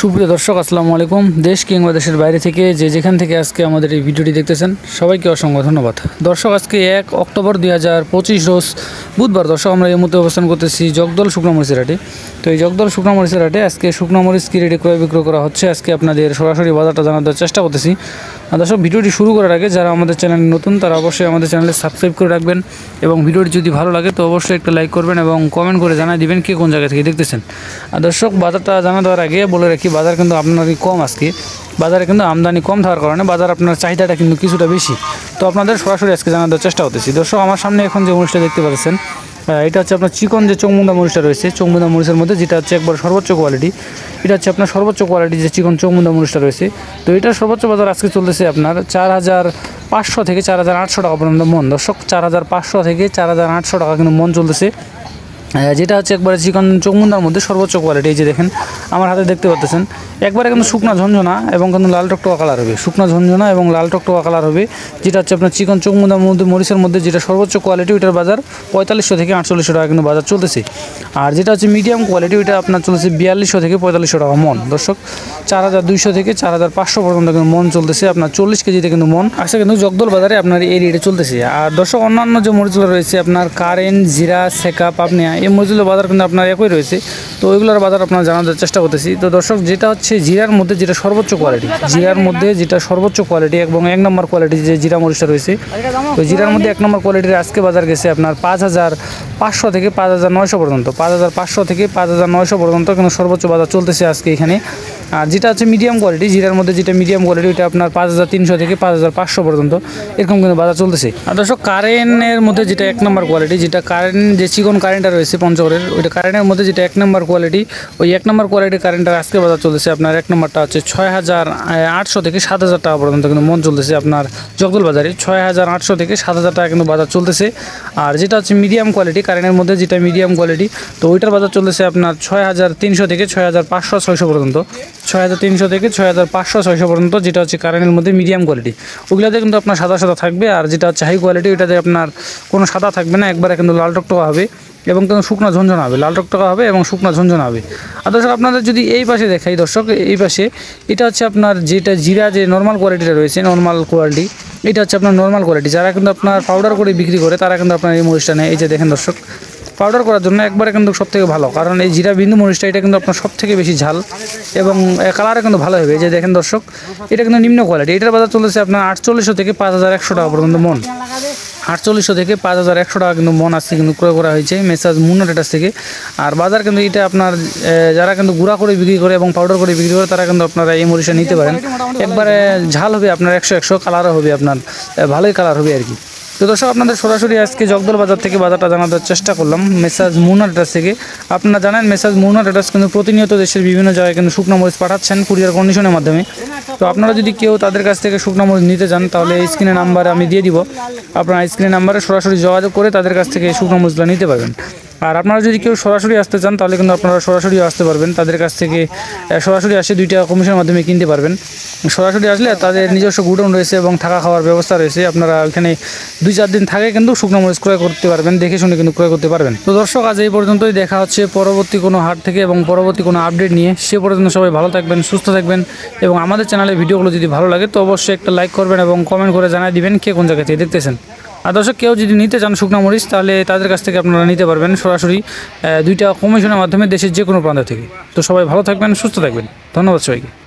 সুপ্রিয় দর্শক, আসসালামু আলাইকুম। দেশ কিংবা দেশের বাইরে থেকে যে যেখান থেকে আজকে আমাদের এই ভিডিওটি দেখতেছেন, সবাইকে অসংখ্য ধন্যবাদ। দর্শক, আজকে এক অক্টোবর দুই হাজার পঁচিশ রোজ বুধবার, দর্শক, আমরা এই মুহূর্তে অবস্থান করতেছি জগদল শুকনো মরিচের হাটে। তো এই জগদল শুকনো মরিচের হাটে আজকে শুকনো মরিচ কি রেটে ক্রয় বিক্রয় করা হচ্ছে, আজকে আপনাদের সরাসরি বাজারটা জানার চেষ্টা করতেছি। দর্শক, ভিডিওটি শুরু করার আগে যারা আমাদের চ্যানেল নতুন, তারা অবশ্যই আমাদের চ্যানেলে সাবস্ক্রাইব করে রাখবেন এবং ভিডিওটি যদি ভালো লাগে, তো অবশ্যই একটা লাইক করবেন এবং কমেন্ট করে জানাই দিবেন কে কোন জায়গা থেকে দেখতেছেন। আর দর্শক, বাজারটা জানা দেওয়ার আগে বলে রাখি বাজার কিন্তু আপনারই কম আজকে। বাজারে কিন্তু আমদানি কম থাকার কারণে বাজার আপনার চাহিদাটা কিন্তু কিছুটা বেশি। তো আপনাদের সরাসরি আজকে দেওয়ার চেষ্টা করতেছি। দর্শক, আমার সামনে এখন যে অনুষ্ঠানটা দেখতে পাচ্ছেন এটা হচ্ছে আপনার চিকন যে চৌমুন্দা মরিচটা রয়েছে, চৌমুন্দা মরিচের মধ্যে যেটা হচ্ছে একবার সর্বোচ্চ কোয়ালিটি এটা হচ্ছে আপনার সর্বোচ্চ কোয়ালিটি যে চিকন চৌমুন্দা মরিচটা রয়েছে। তো এটার সর্বোচ্চ বাজার আজকে চলতেছে আপনার চার হাজার পাঁচশো থেকে চার হাজার আটশো টাকা পর্যন্ত মন। দর্শক, চার হাজার পাঁচশো থেকে চার হাজার আটশো টাকা কিন্তু মন চলতেছে। যেটা হচ্ছে একবারে চিকন চৌমুন্দার মধ্যে সর্বোচ্চ কোয়ালিটি এই যে দেখেন, আমার হাতে দেখতে পাচ্ছেন একবারে কিন্তু শুকনা ঝঞ্ঝনা এবং কিন্তু লাল টকটকা কালার হবে। শুকনা ঝঞ্ঝনা এবং লাল টকটকা কালার হবে। যেটা হচ্ছে আপনার চিকন চৌমুন্দার মধ্যে, মরিচের মধ্যে, যেটা সর্বোচ্চ কোয়ালিটি ওইটার বাজার পঁয়তাল্লিশশো থেকে আটচল্লিশশো টাকা কিন্তু বাজার চলতেছে। আর যেটা হচ্ছে মিডিয়াম কোয়ালিটি ওইটা আপনার চলতেছে বিয়াল্লিশশো থেকে পঁয়তাল্লিশশো টাকা মন। দর্শক, চার হাজার দুইশো থেকে চার হাজার পাঁচশো পর্যন্ত কিন্তু মন চলতেছে। আপনার চল্লিশ কেজিতে কিন্তু মন। আচ্ছা কিন্তু জগদল বাজারে আপনার এই রেটে চলতেছে। আর দর্শক, অন্যান্য যে মরিচগুলো রয়েছে, আপনার কারেন্ট, জিরা সেকা পাপনিয়া এই মজুলো বাজার কিন্তু আপনার একই রয়েছে। তো ওইগুলোর বাজার আপনার জানার চেষ্টা করতেছি। তো দর্শক, যেটা হচ্ছে জিরার মধ্যে যেটা সর্বোচ্চ কোয়ালিটি জিরার মধ্যে যেটা সর্বোচ্চ কোয়ালিটি এবং এক নম্বর কোয়ালিটি যে জিরা মরিচটা রয়েছে, তো জিরার মধ্যে এক নম্বর কোয়ালিটির আজকে বাজার গেছে আপনার পাঁচ হাজার পাঁচশো থেকে পাঁচ হাজার নয়শো পর্যন্ত। পাঁচ হাজার পাঁচশো থেকে পাঁচ হাজার নয়শো পর্যন্ত কিন্তু সর্বোচ্চ বাজার চলতেছে আজকে এখানে। আর যেটা হচ্ছে মিডিয়াম কোয়ালিটি জিরার মধ্যে যেটা মিডিয়াম কোয়ালিটি ওইটা আপনার পাঁচ হাজার তিনশো থেকে পাঁচ হাজার পাঁচশো পর্যন্ত, এরকম কিন্তু বাজার চলতেছে। আর দর্শক কারেন্টের মধ্যে যেটা এক নম্বর কোয়ালিটি যেটা কারেন্ট যে চিকন কারেন্টটা রয়েছে পঞ্চগড়ের, ওইটা কারেন্টের মধ্যে যেটা এক নম্বর কোয়ালিটি ওই এক নম্বর কোয়ালিটির কারেন্টের আজকে বাজার চলতেছে আপনার এক নম্বরটা হচ্ছে ছয় হাজার আটশো থেকে সাত হাজার টাকা পর্যন্ত কিন্তু মন চলতেছে আপনার জগদল বাজারে। ছয় হাজার আটশো থেকে সাত হাজার টাকা কিন্তু বাজার চলতেছে। আর যেটা হচ্ছে মিডিয়াম কোয়ালিটি কারেন্টের মধ্যে যেটা মিডিয়াম কোয়ালিটি তো ওইটার বাজার চলতেছে আপনার ছয় হাজার তিনশো থেকে ছয় হাজার পাঁচশো, ছয়শো পর্যন্ত। ছয় হাজার তিনশো থেকে ছয় হাজার পাঁচশো, ছয়শো পর্যন্ত, যেটা হচ্ছে কারেন্টের মধ্যে মিডিয়াম কোয়ালিটি ওগুলোতে কিন্তু আপনার সাদা সাদা থাকবে, আর যেটা হচ্ছে হাই কোয়ালিটি ওইটাতে আপনার কোনো সাদা থাকবে না, একবারে কিন্তু লাল টকটকা হবে, এবং কিন্তু শুকনো ঝঞ্ঝনা হবে, লাল টকটকা হবে এবং শুকনো ঝঞ্ঝনা হবে। আর দর্শক, আপনাদের যদি এই পাশে দেখাই দর্শক, এই পাশে, এটা হচ্ছে আপনার যেটা জিরা যে নর্মাল কোয়ালিটিটা রয়েছে নর্মাল কোয়ালিটি এটা হচ্ছে আপনার নর্মাল কোয়ালিটি যারা কিন্তু আপনার পাউডার করে বিক্রি করে, তারা কিন্তু আপনার এই মরিচটা নেয়। এই যে দেখেন দর্শক পাউডার করার জন্য একবারে কিন্তু সব থেকে ভালো। কারণ এই জিরা বিন্দু মরিচটা, এটা কিন্তু আপনার সব থেকে বেশি ঝাল এবং কালারে কিন্তু ভালো হবে। যে দেখেন দর্শক, এটা কিন্তু নিম্ন কোয়ালিটি এটার বাজার চলেছে আপনার আটচল্লিশশো থেকে পাঁচ হাজার একশো টাকা পর্যন্ত মন। আটচল্লিশশো থেকে পাঁচ হাজার একশো টাকা কিন্তু মন আজকে কিন্তু ক্রয় করা হয়েছে মেসাজ মুন্না ডেটাস থেকে। আর বাজার কিন্তু এটা আপনার যারা কিন্তু গুঁড়া করে বিক্রি করে এবং পাউডার করে বিক্রি করে, তারা কিন্তু আপনারা এই মরিচটা নিতে পারেন। একবারে ঝাল হবে আপনার একশো একশো কালারও হবে আপনার ভালোই কালার হবে আর কি। তো দর্শক, আপনাদের সরাসরি আজকে জগদল বাজার থেকে বাজারটা জানানোর চেষ্টা করলাম, মেসাজ মুনা ড্রেস থেকে। আপনারা জানেন, মেসাজ মুনা ড্রেস কিন্তু প্রতিনিয়ত দেশের বিভিন্ন জায়গায় কিন্তু শুকনো মরিচ পাঠাচ্ছেন কুরিয়ার কন্ডিশনের মাধ্যমে। তো আপনারা যদি কেউ তাদের কাছ থেকে শুকনো মরিচ নিতে চান, তাহলে স্ক্রিনে নাম্বার আমি দিয়ে দিব। আপনারা স্ক্রিনে নাম্বারে সরাসরি যোগাযোগ করে তাদের কাছ থেকে শুকনো মরিচগুলো নিতে পারবেন। আর আপনারা যদি কেউ সরাসরি আসতে চান, তাহলে কিন্তু আপনারা সরাসরি আসতে পারবেন। তাদের কাছ থেকে সরাসরি আসে দুইটা কমিশনের মাধ্যমে কিনতে পারবেন। সরাসরি আসলে তাদের নিজস্ব গুডাউন রয়েছে এবং থাকা খাওয়ার ব্যবস্থা রয়েছে। আপনারা ওখানে দুই চার দিন থাকে কিন্তু শুকনো মরিচ ক্রয় করতে পারবেন, দেখে শুনে কিন্তু ক্রয় করতে পারবেন। তো দর্শক, আজ এই পর্যন্তই। দেখা হচ্ছে পরবর্তী কোনো হাট থেকে এবং পরবর্তী কোনো আপডেট নিয়ে। সে পর্যন্ত সবাই ভালো থাকবেন, সুস্থ থাকবেন এবং আমাদের চ্যানেলের ভিডিওগুলো যদি ভালো লাগে, তো অবশ্যই একটা লাইক করবেন এবং কমেন্ট করে জানাই দিবেন কে কোন জায়গা থেকে দেখতেছেন। আর দর্শক, কেউ যদি নিতে চান শুকনো মরিচ, তাহলে তাদের কাছ থেকে আপনারা নিতে পারবেন সরাসরি দুইটা কমিশনের মাধ্যমে দেশের যে কোনো প্রান্ত থেকে। তো সবাই ভালো থাকবেন, সুস্থ থাকবেন। ধন্যবাদ সবাইকে।